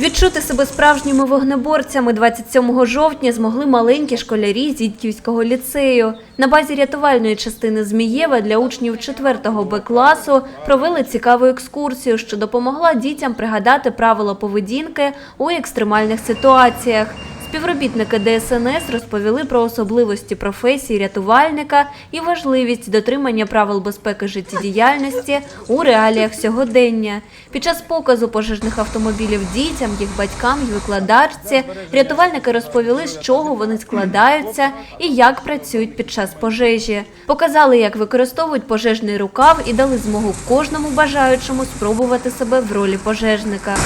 Відчути себе справжніми вогнеборцями 27 жовтня змогли маленькі школярі Зітківського ліцею. На базі рятувальної частини Змієва для учнів 4 Б класу провели цікаву екскурсію, що допомогла дітям пригадати правила поведінки у екстремальних ситуаціях. Співробітники ДСНС розповіли про особливості професії рятувальника і важливість дотримання правил безпеки життєдіяльності у реаліях сьогодення. Під час показу пожежних автомобілів дітям, їх батькам і викладачці рятувальники розповіли, з чого вони складаються і як працюють під час пожежі. Показали, як використовують пожежний рукав і дали змогу кожному бажаючому спробувати себе в ролі пожежника.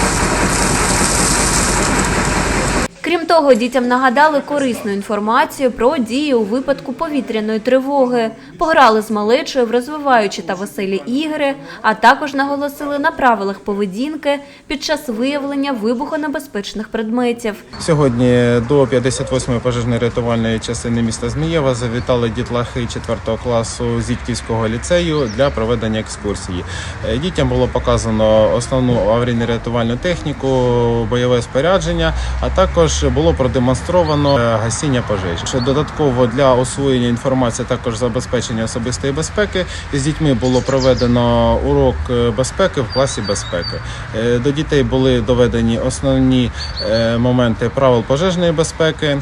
Крім того, дітям нагадали корисну інформацію про дії у випадку повітряної тривоги, пограли з малечою в розвиваючі та веселі ігри, а також наголосили на правилах поведінки під час виявлення вибухонебезпечних предметів. Сьогодні до 58-ї пожежної рятувальної частини міста Змієва завітали дітлахи 4 класу Зітківського ліцею для проведення екскурсії. Е, Дітям було показано основну аварійно-рятувальну техніку, бойове спорядження, а також було продемонстровано е, гасіння пожеж. Що Додатково для освоєння інформації, також забезпечення особистої безпеки з дітьми було проведено урок е, безпеки в класі безпеки. Е, До дітей були доведені основні моменти правил пожежної безпеки,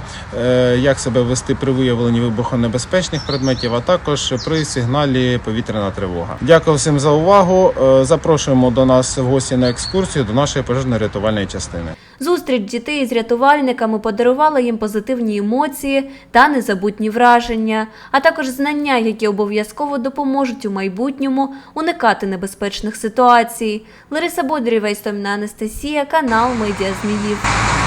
як себе вести при виявленні вибухонебезпечних предметів, а також при сигналі повітряна тривога. Дякую всім за увагу. Запрошуємо до нас в гості на екскурсію до нашої пожежно-рятувальної частини. Зустріч дітей з рятувальниками подарувала їм позитивні емоції та незабутні враження, а також знання, які обов'язково допоможуть у майбутньому уникати небезпечних ситуацій. Лариса Істомна Анастасія, канал Медіа Зміїв.